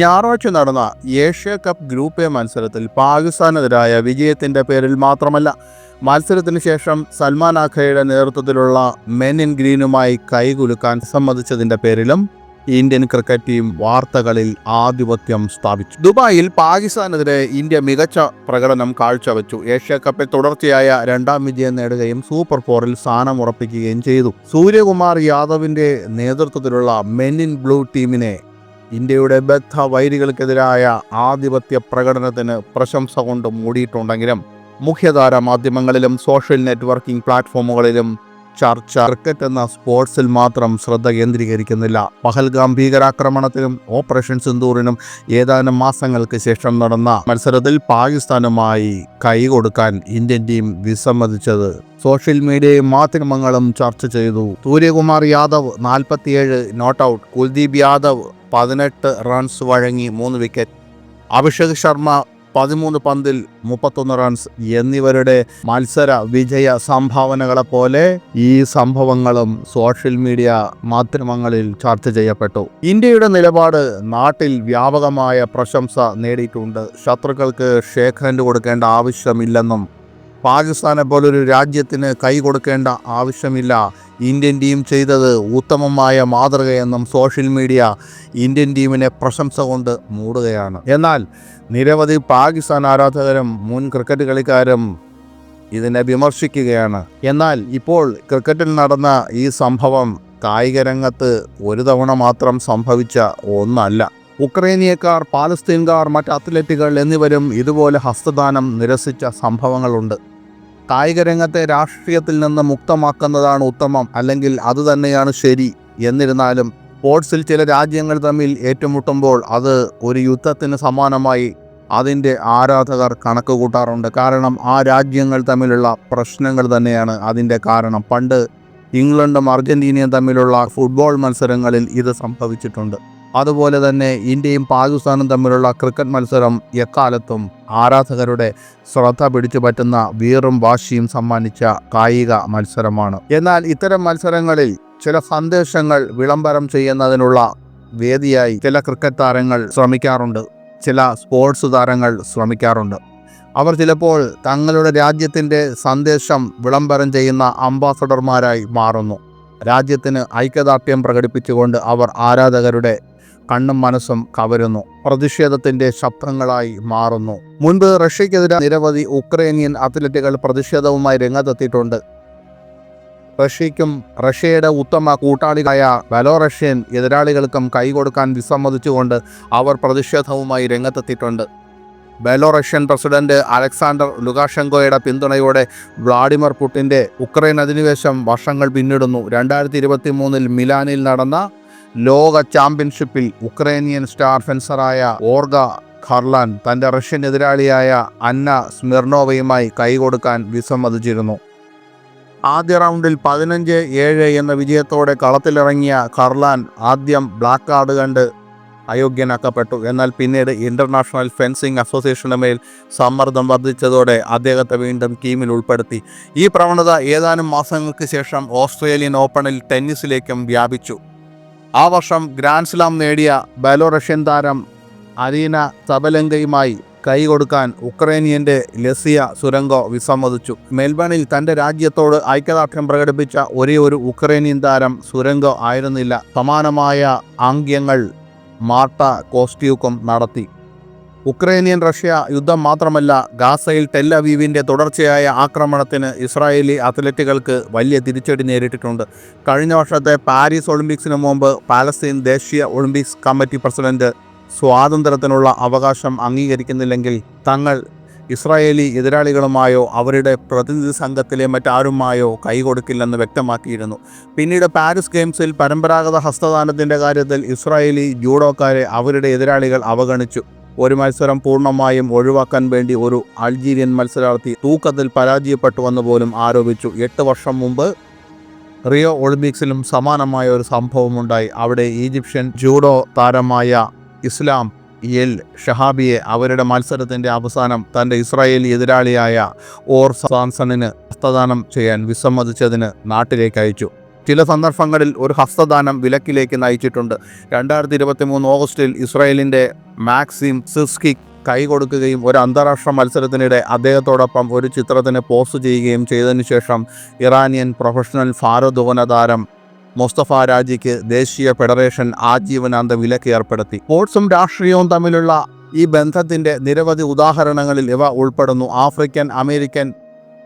ഞായറാഴ്ച നടന്ന Asia cup group A മത്സരത്തിൽ പാകിസ്ഥാനെതിരായ വിജയത്തിന്റെ പേരിൽ മാത്രമല്ല മത്സരത്തിന് ശേഷം സൽമാൻ ആഖയുടെ നേതൃത്വത്തിലുള്ള മെൻ ഇൻ ഗ്രീനുമായി കൈകുലുക്കാൻ സമ്മതിച്ചതിന്റെ പേരിലും ഇന്ത്യൻ ക്രിക്കറ്റ് ടീം വാർത്തകളിൽ ആധിപത്യം സ്ഥാപിച്ചു. ദുബായിൽ പാകിസ്ഥാനെതിരെ ഇന്ത്യ മികച്ച പ്രകടനം കാഴ്ചവെച്ചു. ഏഷ്യ കപ്പിൽ തുടർച്ചയായ രണ്ടാം വിജയം നേടുകയും സൂപ്പർ ഫോറിൽ സ്ഥാനം ഉറപ്പിക്കുകയും ചെയ്തു. സൂര്യകുമാർ യാദവിന്റെ നേതൃത്വത്തിലുള്ള മെൻ ഇൻ ബ്ലൂ ടീമിനെ ഇന്ത്യയുടെ ബദ്ധ വൈരികൾക്കെതിരായ ആധിപത്യ പ്രകടനത്തിന് പ്രശംസ കൊണ്ട് മൂടിയിട്ടുണ്ടെങ്കിലും മുഖ്യധാര മാധ്യമങ്ങളിലും സോഷ്യൽ നെറ്റ്വർക്കിംഗ് പ്ലാറ്റ്ഫോമുകളിലും ചർച്ച ക്രിക്കറ്റ് എന്ന സ്പോർട്സിൽ മാത്രം ശ്രദ്ധ കേന്ദ്രീകരിക്കുന്നില്ല. പഹൽഗാം ഭീകരാക്രമണത്തിനും ഓപ്പറേഷൻ സിന്ദൂറിനും ഏതാനും മാസങ്ങൾക്ക് ശേഷം നടന്ന മത്സരത്തിൽ പാകിസ്ഥാനുമായി കൈകൊടുക്കാൻ ഇന്ത്യൻ ടീം വിസമ്മതിച്ചത്. സോഷ്യൽ മീഡിയയും മാധ്യമങ്ങളും ചർച്ച ചെയ്തു. സൂര്യകുമാർ യാദവ് നാൽപ്പത്തിയേഴ് നോട്ട് ഔട്ട് കുൽദീപ് യാദവ് പതിനെട്ട് റൺസ് വഴങ്ങി മൂന്ന് വിക്കറ്റ് അഭിഷേക് ശർമ്മ പതിമൂന്ന് പന്തിൽ മുപ്പത്തൊന്ന് റൺസ് എന്നിവരുടെ മത്സര വിജയ സംഭാവനകളെ പോലെ ഈ സംഭവങ്ങളും സോഷ്യൽ മീഡിയ മാധ്യമങ്ങളിൽ ചർച്ച ചെയ്യപ്പെട്ടു. ഇന്ത്യയുടെ നിലപാട് നാട്ടിൽ വ്യാപകമായ പ്രശംസ നേടിയിട്ടുണ്ട്. ശത്രുക്കൾക്ക് ഷേഖ് കൊടുക്കേണ്ട ആവശ്യമില്ലെന്നും പാകിസ്ഥാനെ പോലൊരു രാജ്യത്തിന് കൈ കൊടുക്കേണ്ട ആവശ്യമില്ല. ഇന്ത്യൻ ടീം ചെയ്തത് ഉത്തമമായ മാതൃകയെന്നും സോഷ്യൽ മീഡിയ ഇന്ത്യൻ ടീമിനെ പ്രശംസ കൊണ്ട് മൂടുകയാണ്. എന്നാൽ നിരവധി പാകിസ്ഥാൻ ആരാധകരും മുൻ ക്രിക്കറ്റ് കളിക്കാരും ഇതിനെ വിമർശിക്കുകയാണ്. എന്നാൽ ഇപ്പോൾ ക്രിക്കറ്റിൽ നടന്ന ഈ സംഭവം കായിക രംഗത്ത് ഒരു തവണ മാത്രം സംഭവിച്ച ഒന്നല്ല. ഉക്രൈനിയക്കാർ പാലസ്തീൻകാർ മറ്റ് അത്ലറ്റുകൾ എന്നിവരും ഇതുപോലെ ഹസ്തദാനം നിരസിച്ച സംഭവങ്ങളുണ്ട്. കായിക രംഗത്തെ രാഷ്ട്രീയത്തിൽ നിന്ന് മുക്തമാക്കുന്നതാണ് ഉത്തമം അല്ലെങ്കിൽ അത് തന്നെയാണ് ശരി. എന്നിരുന്നാലും സ്പോർട്സിൽ ചില രാജ്യങ്ങൾ തമ്മിൽ ഏറ്റുമുട്ടുമ്പോൾ അത് ഒരു യുദ്ധത്തിന് സമാനമായി അതിന്റെ ആരാധകർ കണക്ക് കൂട്ടാറുണ്ട്. കാരണം ആ രാജ്യങ്ങൾ തമ്മിലുള്ള പ്രശ്നങ്ങൾ തന്നെയാണ് അതിന്റെ കാരണം. പണ്ട് ഇംഗ്ലണ്ടും അർജന്റീനയും തമ്മിലുള്ള ഫുട്ബോൾ മത്സരങ്ങളിൽ ഇത് സംഭവിച്ചിട്ടുണ്ട്. അതുപോലെ തന്നെ ഇന്ത്യയും പാകിസ്ഥാനും തമ്മിലുള്ള ക്രിക്കറ്റ് മത്സരം എക്കാലത്തും ആരാധകരുടെ ശ്രദ്ധ പിടിച്ചു പറ്റുന്ന വീറും വാശിയും സമ്മാനിച്ച കായിക മത്സരമാണ്. എന്നാൽ ഇത്തരം മത്സരങ്ങളിൽ ചില സന്ദേശങ്ങൾ വിളംബരം ചെയ്യുന്നതിനുള്ള വേദിയായി ചില ക്രിക്കറ്റ് താരങ്ങൾ ശ്രമിക്കാറുണ്ട്. ചില സ്പോർട്സ് താരങ്ങൾ ശ്രമിക്കാറുണ്ട്. അവർ ചിലപ്പോൾ തങ്ങളുടെ രാജ്യത്തിന്റെ സന്ദേശം വിളംബരം ചെയ്യുന്ന അംബാസഡർമാരായി മാറുന്നു. രാജ്യത്തിന് ഐക്യദാർഢ്യം പ്രകടിപ്പിച്ചുകൊണ്ട് അവർ ആരാധകരുടെ കണ്ണും മനസ്സും കവരുന്നു. പ്രതിഷേധത്തിന്റെ ശബ്ദങ്ങളായി മാറുന്നു. മുൻപ് റഷ്യക്കെതിരെ നിരവധി ഉക്രൈനിയൻ അത്ലറ്റുകൾ പ്രതിഷേധവുമായി രംഗത്തെത്തിയിട്ടുണ്ട്. റഷ്യയ്ക്കും റഷ്യയുടെ ഉത്തമ കൂട്ടാളികളായ ബലോറഷ്യൻ എതിരാളികൾക്കും കൈകൊടുക്കാൻ വിസമ്മതിച്ചുകൊണ്ട് അവർ പ്രതിഷേധവുമായി രംഗത്തെത്തിയിട്ടുണ്ട്. ബെലോറഷ്യൻ പ്രസിഡന്റ് അലക്സാണ്ടർ ലുകാഷെങ്കോയുടെ പിന്തുണയോടെ വ്ളാഡിമിർ പുട്ടിന്റെ ഉക്രൈൻ അധിനിവേശം വർഷങ്ങൾ പിന്നിടുന്നു. രണ്ടായിരത്തി ഇരുപത്തി മൂന്നിൽ മിലാനിൽ നടന്ന ലോക ചാമ്പ്യൻഷിപ്പിൽ ഉക്രൈനിയൻ സ്റ്റാർ ഫെൻസറായ ഓർഗ ഖർലാൻ തന്റെ റഷ്യൻ എതിരാളിയായ അന്ന സ്മിർണോവയുമായി കൈകൊടുക്കാൻ വിസമ്മതിച്ചിരുന്നു. ആദ്യ റൗണ്ടിൽ പതിനഞ്ച് ഏഴ് എന്ന വിജയത്തോടെ കളത്തിലിറങ്ങിയ ഖർലാൻ ആദ്യം ബ്ലാക്ക് കാർഡ് കണ്ട് അയോഗ്യനാക്കപ്പെട്ടു. എന്നാൽ പിന്നീട് ഇന്റർനാഷണൽ ഫെൻസിംഗ് അസോസിയേഷന് മേൽ സമ്മർദ്ദം വർദ്ധിച്ചതോടെ അദ്ദേഹത്തെ വീണ്ടും ടീമിൽ ഉൾപ്പെടുത്തി. ഈ പ്രവണത ഏതാനും മാസങ്ങൾക്ക് ശേഷം ഓസ്ട്രേലിയൻ ഓപ്പണിൽ ടെന്നീസിലേക്കും വ്യാപിച്ചു. ആ വർഷം ഗ്രാൻഡ് സ്ലാം നേടിയ ബലോറഷ്യൻ താരം അരീന സബലങ്കയുമായി കൈകൊടുക്കാൻ ഉക്രൈനിയന്റെ ലസിയ സുരംഗോ വിസമ്മതിച്ചു. മെൽബണിൽ തന്റെ രാജ്യത്തോട് ഐക്യദാർഢ്യം പ്രകടിപ്പിച്ച ഒരേ ഒരു ഉക്രൈനിയൻ താരം സുരംഗോ ആയിരുന്നില്ല. സമാനമായ ആംഗ്യങ്ങൾ മാർട്ട കോസ്റ്റ്യൂക്കും നടത്തി. ഉക്രൈനിയൻ റഷ്യ യുദ്ധം മാത്രമല്ല ഗാസയിൽ ടെല്ലവീവിന്റെ തുടർച്ചയായ ആക്രമണത്തിന് ഇസ്രായേലി അത്ലറ്റുകൾക്ക് വലിയ തിരിച്ചടി നേരിട്ടിട്ടുണ്ട്. കഴിഞ്ഞ വർഷത്തെ പാരീസ് ഒളിമ്പിക്സിന് മുമ്പ് പാലസ്തീൻ ദേശീയ ഒളിമ്പിക്സ് കമ്മിറ്റി പ്രസിഡന്റ് സ്വാതന്ത്ര്യത്തിനുള്ള അവകാശം അംഗീകരിക്കുന്നില്ലെങ്കിൽ തങ്ങൾ ഇസ്രായേലി എതിരാളികളുമായോ അവരുടെ പ്രതിനിധി സംഘത്തിലെ മറ്റാരുമായോ കൈകൊടുക്കില്ലെന്ന് വ്യക്തമാക്കിയിരുന്നു. പിന്നീട് പാരീസ് ഗെയിംസിൽ പരമ്പരാഗത ഹസ്തദാനത്തിന്റെ കാര്യത്തിൽ ഇസ്രായേലി ജൂഡോക്കാരെ അവരുടെ എതിരാളികൾ അവഗണിച്ചു. ഒരു മത്സരം പൂർണമായും ഒഴിവാക്കാൻ വേണ്ടി ഒരു അൾജീരിയൻ മത്സരാർത്ഥി തൂക്കത്തിൽ പരാജയപ്പെട്ടുവെന്ന് പോലും ആരോപിച്ചു. എട്ട് വർഷം മുമ്പ് റിയോ ഒളിമ്പിക്സിലും സമാനമായ ഒരു സംഭവമുണ്ടായി. അവിടെ ഈജിപ്ഷ്യൻ ജൂഡോ താരമായ ഇസ്ലാം എൽ ഷഹാബിയെ അവരുടെ മത്സരത്തിന്റെ അവസാനം തന്റെ ഇസ്രായേലി എതിരാളിയായ ഓർ സാൻസണിന് ഹസ്തദാനം ചെയ്യാൻ വിസമ്മതിച്ചതിന് നാട്ടിലേക്ക് അയച്ചു. ചില സന്ദർഭങ്ങളിൽ ഒരു ഹസ്തദാനം വിലക്കിലേക്ക് നയിച്ചിട്ടുണ്ട്. രണ്ടായിരത്തി ഇരുപത്തി മൂന്ന് ഓഗസ്റ്റിൽ ഇസ്രായേലിന്റെ മാക്സിം സിസ്കി കൈ കൊടുക്കുകയും ഒരു അന്താരാഷ്ട്ര മത്സരത്തിനിടെ അദ്ദേഹത്തോടൊപ്പം ഒരു ചിത്രത്തിന് പോസ്റ്റ് ചെയ്യുകയും ചെയ്തതിനു ശേഷം ഇറാനിയൻ പ്രൊഫഷണൽ ഭാരോദ്വഹന താരം മുസ്തഫ രാജിക്ക് ദേശീയ ഫെഡറേഷൻ ആജീവനാന്ത വിലക്ക് ഏർപ്പെടുത്തി. സ്പോർട്സും രാഷ്ട്രീയവും തമ്മിലുള്ള ഈ ബന്ധത്തിന്റെ നിരവധി ഉദാഹരണങ്ങളിൽ ഇവ ഉൾപ്പെടുന്നു. ആഫ്രിക്കൻ അമേരിക്കൻ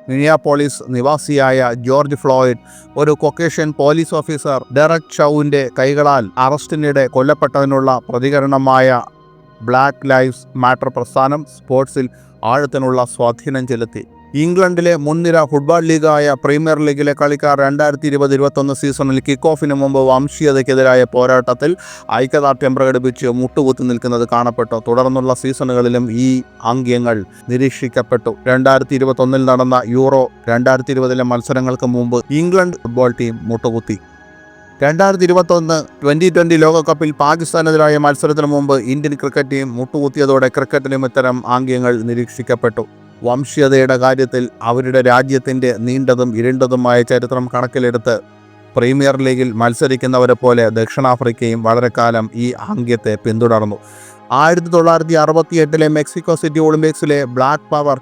മിനിയാപോളിസ് നിവാസിയായ ജോർജ് ഫ്ലോയിഡ് ഒരു കൊക്കേഷ്യൻ പോലീസ് ഓഫീസർ ഡെറക് ഷൌവിന്റെ കൈകളാൽ അറസ്റ്റിനിടെ കൊല്ലപ്പെട്ടതിനുള്ള പ്രതികരണമായ ബ്ലാക്ക് ലൈവ്സ് മാറ്റർ പ്രസ്ഥാനം സ്പോർട്സിൽ ആഴത്തിനുള്ള സ്വാധീനം ചെലുത്തി. ഇംഗ്ലണ്ടിലെ മുൻനിര ഫുട്ബോൾ ലീഗായ പ്രീമിയർ ലീഗിലെ കളിക്കാർ രണ്ടായിരത്തി ഇരുപത് ഇരുപത്തൊന്ന് സീസണിൽ കിക്ക് ഓഫിന് മുമ്പ് വംശീയതയ്ക്കെതിരായ പോരാട്ടത്തിൽ ഐക്യദാർഢ്യം പ്രകടിപ്പിച്ച് മുട്ടുകുത്തി നിൽക്കുന്നത് കാണപ്പെട്ടു. തുടർന്നുള്ള സീസണുകളിലും ഈ ആംഗ്യങ്ങൾ നിരീക്ഷിക്കപ്പെട്ടു. രണ്ടായിരത്തി ഇരുപത്തൊന്നിൽ നടന്ന യൂറോ രണ്ടായിരത്തി ഇരുപതിലെ മത്സരങ്ങൾക്ക് മുമ്പ് ഇംഗ്ലണ്ട് ഫുട്ബോൾ ടീം മുട്ടുകുത്തി. രണ്ടായിരത്തി ഇരുപത്തൊന്ന് ട്വന്റി ട്വന്റി ലോകകപ്പിൽ പാകിസ്ഥാനെതിരായ മത്സരത്തിന് മുമ്പ് ഇന്ത്യൻ ക്രിക്കറ്റ് ടീം മുട്ടുകുത്തിയതോടെ ക്രിക്കറ്റിലും ഇത്തരം ആംഗ്യങ്ങൾ നിരീക്ഷിക്കപ്പെട്ടു. വംശീയതയുടെ കാര്യത്തിൽ അവരുടെ രാജ്യത്തിന്റെ നീണ്ടതും ഇരുണ്ടതുമായ ചരിത്രം കണക്കിലെടുത്ത് പ്രീമിയർ ലീഗിൽ മത്സരിക്കുന്നവരെ പോലെ ദക്ഷിണാഫ്രിക്കയും വളരെ കാലം ഈ ആംഗ്യത്തെ പിന്തുടർന്നു. ആയിരത്തി തൊള്ളായിരത്തി അറുപത്തി എട്ടിലെ മെക്സിക്കോ സിറ്റി ഒളിമ്പിക്സിലെ ബ്ലാക്ക് പവർ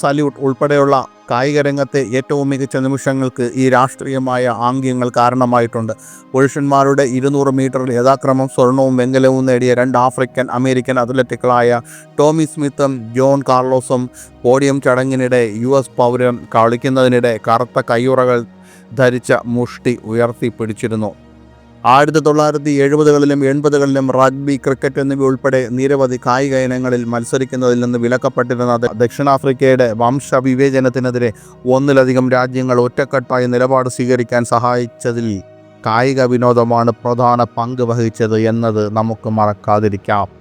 സല്യൂട്ട് ഉൾപ്പെടെയുള്ള കായിക രംഗത്തെ ഏറ്റവും മികച്ച നിമിഷങ്ങൾക്ക് ഈ രാഷ്ട്രീയമായ ആംഗ്യങ്ങൾ കാരണമായിട്ടുണ്ട്. പുരുഷന്മാരുടെ ഇരുന്നൂറ് മീറ്ററിൽ യഥാക്രമം സ്വർണവും വെങ്കലവും നേടിയ രണ്ട് ആഫ്രിക്കൻ അമേരിക്കൻ അത്ലറ്റുകളായ ടോമി സ്മിത്തും ജോൺ കാർലോസും പോഡിയം ചടങ്ങിനിടെ യു എസ് പൗരൻ കളിക്കുന്നതിനിടെ കറുത്ത കയ്യുറകൾ ധരിച്ച മുഷ്ടി ഉയർത്തിപ്പിടിച്ചിരുന്നു. ആയിരത്തി തൊള്ളായിരത്തി എഴുപതുകളിലും എൺപതുകളിലും റഗ്ബി ക്രിക്കറ്റ് എന്നിവ ഉൾപ്പെടെ നിരവധി കായിക ഇനങ്ങളിൽ മത്സരിക്കുന്നതിൽ നിന്ന് വിലക്കപ്പെട്ടിരുന്ന ദക്ഷിണാഫ്രിക്കയുടെ വംശവിവേചനത്തിനെതിരെ ഒന്നിലധികം രാജ്യങ്ങൾ ഒറ്റക്കെട്ടായി നിലപാട് സ്വീകരിക്കാൻ സഹായിച്ചതിൽ കായിക വിനോദമാണ് പ്രധാന പങ്ക് വഹിച്ചത് എന്നത് നമുക്ക് മറക്കാതിരിക്കാം.